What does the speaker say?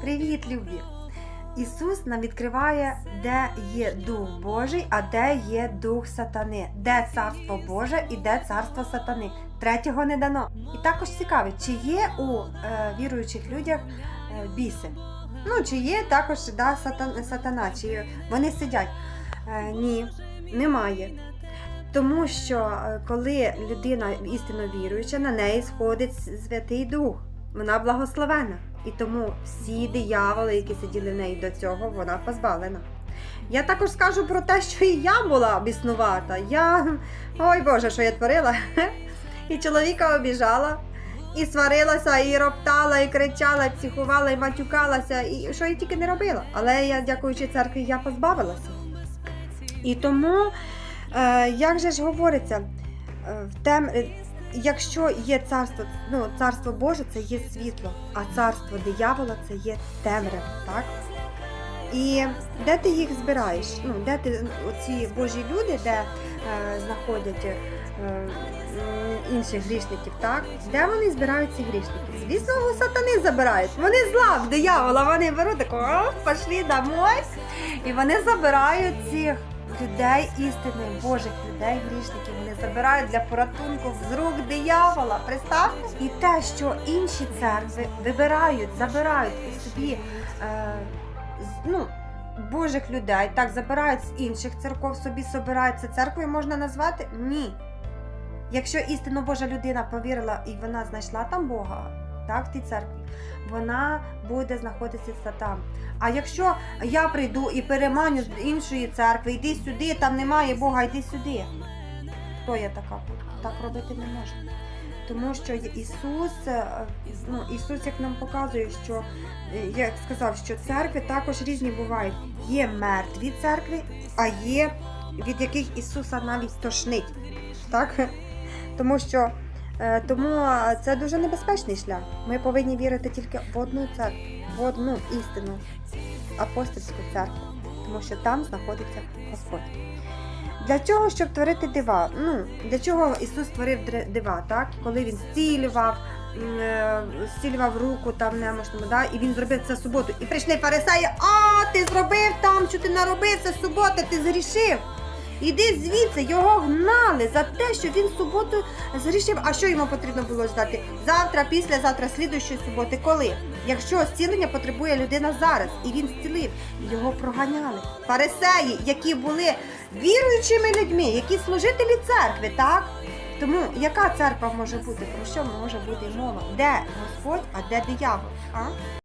Привіт, любі! Ісус нам відкриває, де є Дух Божий, а де є Дух Сатани, де царство Боже і де царство сатани. Третього не дано. І також цікавить, чи є у е, віруючих людях е, біси. Ну, чи є також да, сатан, сатана, чи вони сидять. Е, ні, немає. Тому що е, коли людина істинно віруюча, на неї сходить Святий Дух. Вона благословена. І тому всі дияволи, які сиділи в неї до цього, вона позбавлена. Я також скажу про те, що і я була біснувата. Я. Ой Боже, що я творила. І чоловіка обіжала, і сварилася, і роптала, і кричала, і психувала, і матюкалася, і що я тільки не робила. Але я, дякуючи церкві, я позбавилася. І тому, е, як же ж говориться, е, в тем, якщо є царство, ну, царство Боже, це є світло, а царство диявола це є темрява, так? І де ти їх збираєш? Ну, де ти оці Божі люди, де е, знаходять е, інших грішників, так? Де вони збирають ці грішники? Звісно, у сатани забирають. Вони зла диявола, вони беруть тако, о, пошли домой. І вони забирають цих людей істини, Божих людей, грішників. Вони забирають для порятунку з рук диявола. Представте? І те, що інші церкви вибирають, забирають собі. Е, ну, Божих людей так забирають з інших церков, собі собирають це церквою можна назвати? Ні. Якщо істинно Божа людина повірила і вона знайшла там Бога, так, в тій церкві, вона буде знаходитися там. А якщо я прийду і переманю з іншої церкви, йди сюди, там немає Бога, йди сюди. Хто я така? Так робити не можна. Тому що Ісус, е, ну, Ісус як нам показує, що е, як сказав, що церкви також різні бувають. Є мертві церкви, а є від яких Ісуса навіть тошнить. Так? Тому що тому це дуже небезпечний шлях. Ми повинні вірити тільки в одну церкву, в одну істину апостольську церкву, тому що там знаходиться Господь. Для чого, щоб творити дива? Ну, для чого Ісус творив дива, так? Коли Він зцілював, е, зцілював руку там немощному, да? і він зробив це в суботу. І прийшли фарисеї, а ти зробив там, що ти наробив, це субота, ти згрішив. Іди звідси, його гнали за те, що він суботу згрішив. А що йому потрібно було ждати? Завтра, післязавтра, слідуючої суботи. Коли? Якщо зцілення потребує людина зараз, і він зцілив, його проганяли. Фарисеї, які були віруючими людьми, які служителі церкви, так? Тому яка церква може бути? Про що може бути мова? Де Господь, а де диявол? А?